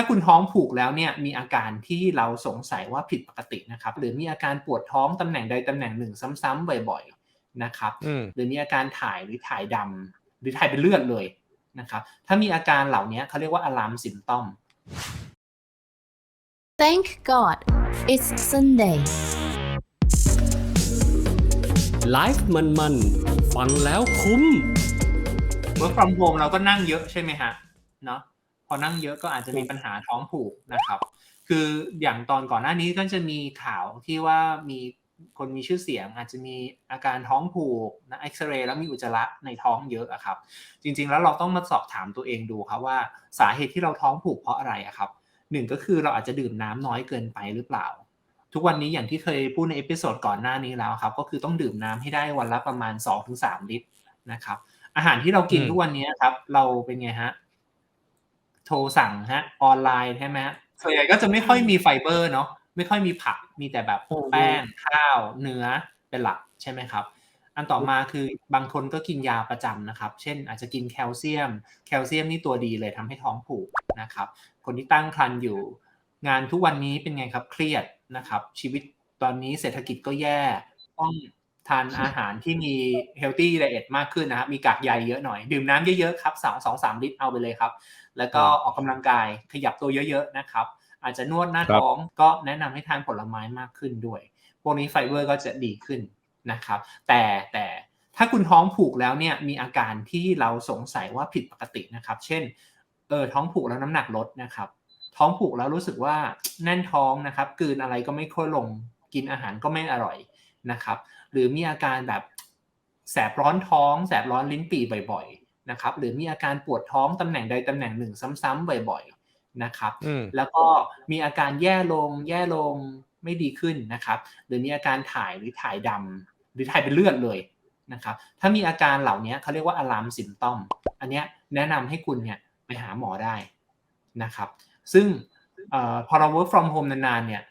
ถ้าคุณท้องผูกแล้วเนี่ยมีอาการที่เราสงสัยว่าผิดปกตินะครับ หรือมีอาการปวดท้องตำแหน่งใดตำแหน่งหนึ่งซ้ำๆบ่อยๆนะครับอืมหรือมีอาการถ่ายหรือถ่ายดำหรือถ่ายเป็นเลือดเลยนะครับ ถ้ามีอาการเหล่านี้เขาเรียกว่า alarm symptom Thank God it's Sunday. ไลฟ์มันๆฟังแล้วคุ้ม work from home เราก็นั่งเยอะใช่ไหมฮะเนาะ พอนั่งเยอะก็อาจจะมีปัญหาท้องผูกนะครับ คืออย่างตอนก่อนหน้านี้ก็จะมีข่าวที่ว่ามีคนมีชื่อเสียงอาจจะมีอาการท้องผูกนะเอ็กซเรย์แล้วมีอุจจาระในท้องเยอะอะครับ จริงๆแล้วเราต้องมาสอบถามตัวเองดูครับว่าสาเหตุที่เราท้องผูกเพราะอะไรอะครับหนึ่งก็คือเราอาจจะดื่มน้ำน้อยเกินไปหรือเปล่า ทุกวันนี้อย่างที่เคยพูดในเอพิโซดก่อนหน้านี้แล้วครับ ก็คือต้องดื่มน้ำให้ได้วันละประมาณ 2-3 ลิตรนะครับ อาหารที่เรากินอืมทุกวันนี้ครับ เราเป็นไงฮะ โทรสั่งฮะออนไลน์ใช่ไหมฮะส่วนใหญ่ก็จะไม่ค่อยมีไฟเบอร์เนาะไม่ค่อยมีผักมีแต่แบบแป้งข้าวเนื้อเป็นหลักใช่ไหมครับ อันต่อมาคือบางคนก็กินยาประจำนะครับ เช่นอาจจะกินแคลเซียม แคลเซียมนี่ตัวดีเลยทำให้ท้องผูกนะครับ คนที่ตั้งครรภ์อยู่ งานทุกวันนี้เป็นไงครับเครียดนะครับ ชีวิตตอนนี้เศรษฐกิจก็แย่ต้อง ทานอาหารที่มี healthy diet มากขึ้นนะครับมีกากใยเยอะหน่อย ดื่มน้ำเยอะๆครับสองสองสามลิตรเอาไปเลยครับ แล้วก็ออกกำลังกายขยับตัวเยอะๆนะครับ อาจจะนวดหน้าครับท้องก็แนะนำให้ทานผลไม้มากขึ้นด้วย พวกนี้ไฟเบอร์ก็จะดีขึ้นนะครับ แต่แต่ถ้าคุณท้องผูกแล้วเนี่ยมีอาการที่เราสงสัยว่าผิดปกตินะครับ เช่นเออท้องผูกแล้วน้ำหนักลดนะครับ ท้องผูกแล้วรู้สึกว่าแน่นท้องนะครับกลืนอะไรก็ไม่ค่อยลงกินอาหารก็ไม่อร่อย นะครับ หรือมีอาการแบบแสบร้อนท้อง แสบร้อนลิ้นปี่บ่อย ๆ นะครับ หรือมีอาการปวดท้องตำแหน่งใดตำแหน่งหนึ่งซ้ำๆบ่อย ๆ นะครับอืมแล้วก็มีอาการแย่ลง แย่ลงไม่ดีขึ้นนะครับ หรือมีอาการถ่ายหรือถ่ายดำหรือถ่ายเป็นเลือดเลยนะครับ ถ้ามีอาการเหล่านี้เขาเรียกว่า alarm symptom อันเนี้ยแนะนำให้คุณเนี่ยไปหาหมอได้นะครับ ซึ่งเออพอเรา work from home นานๆเนี่ย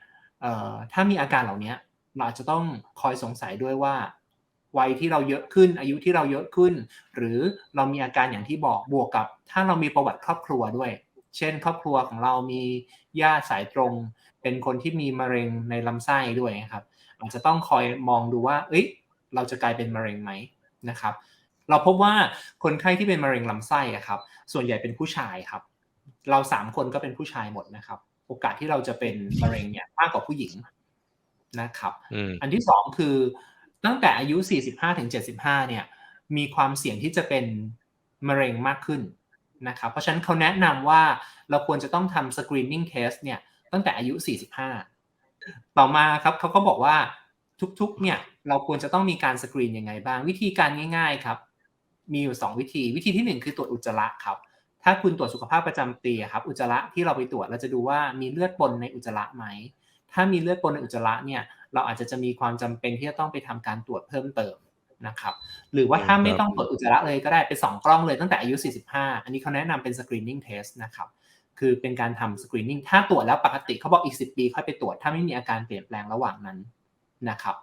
เอ่อถ้ามีอาการเหล่านี้ เราอาจจะต้องคอยสงสัยด้วยว่าวัยที่เราเยอะขึ้น อายุที่เราเยอะขึ้น หรือเรามีอาการอย่างที่บอกบวกกับ ถ้าเรามีประวัติครอบครัวด้วย เช่น ครอบครัวของเรามีญาติสายตรง เป็นคนที่มีมะเร็งในลำไส้ด้วยนะครับอาจจะต้องคอยมองดูว่า เอ้ย เราจะกลายเป็นมะเร็งไหมนะครับ เราพบว่าคนไข้ที่เป็นมะเร็งลำไส้อะครับ ส่วนใหญ่เป็นผู้ชายครับ เราสามคนก็เป็นผู้ชายหมดนะครับ โอกาสที่เราจะเป็นมะเร็งเนี่ยมากกว่าผู้หญิง นะครับอืมอันที่สองคือตั้งแต่อายุ 45ถึง75 เนี่ย มีความเสี่ยงที่จะเป็นมะเร็งมากขึ้นนะครับ เพราะฉะนั้นเขาแนะนำว่าเราควรจะต้องทำ screening test เนี่ยตั้งแต่อายุ 45 ต่อมาครับเขาก็บอกว่าทุกๆ เนี่ยเราควรจะต้องมีการสกรีนยังไงบ้าง วิธีการง่าย ๆครับ มีอยู่ 2 วิธี วิธีที่ 1 คือตรวจอุจจาระครับ ถ้าคุณตรวจสุขภาพประจำปีอะครับ อุจจาระที่เราไปตรวจเราจะดูว่ามีเลือดปนในอุจจาระไหม ถ้ามีเลือดปนในอุจจาระเนี่ยเราอาจจะจะมีความจำเป็นที่จะต้องไปทำการตรวจเพิ่มเติมนะครับหรือว่าถ้าไม่ต้องตรวจอุจจาระเลยก็ได้ไปส่องกล้องเลยตั้งแต่อายุ 45 อันนี้เขาแนะนำเป็น screening test นะครับคือเป็นการทำ screening ถ้าตรวจแล้วปกติเขาบอกอีก 10 ปีค่อยไปตรวจ ถ้าไม่มีอาการเปลี่ยนแปลงระหว่างนั้นนะครับ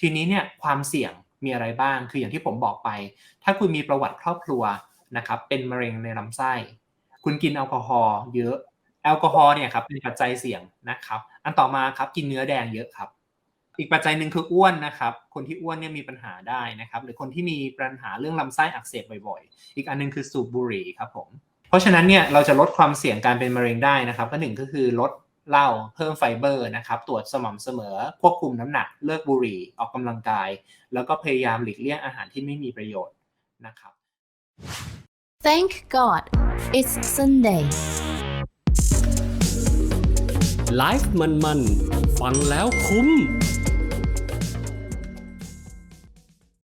ทีนี้เนี่ยความเสี่ยงมีอะไรบ้าง คืออย่างที่ผมบอกไป ถ้าคุณมีประวัติครอบครัวนะครับเป็นมะเร็งในลำไส้ คุณกินแอลกอฮอล์เยอะ แอลกอฮอล์เนี่ยครับเป็นปัจจัยเสี่ยงนะครับ อันต่อมาครับกินเนื้อแดงเยอะครับ อีกปัจจัยหนึ่งคืออ้วนนะครับ คนที่อ้วนเนี่ยมีปัญหาได้นะครับ หรือคนที่มีปัญหาเรื่องลำไส้อักเสบบ่อยๆ อีกอันหนึงคือสูบบุหรี่ครับผม เพราะฉะนั้นเนี่ยเราจะลดความเสี่ยงการเป็นมะเร็งได้นะครับ ก็หนึ่งก็คือลดเหล้าเพิ่มไฟเบอร์นะครับ ตรวจสม่ำเสมอ ควบคุมน้ำหนัก เลิกบุหรี่ ออกกำลังกาย แล้วก็พยายามหลีกเลี่ยงอาหารที่ไม่มีประโยชน์นะครับ Thank God it's Sunday. ไลฟ์มันๆ ฟังแล้วคุ้ม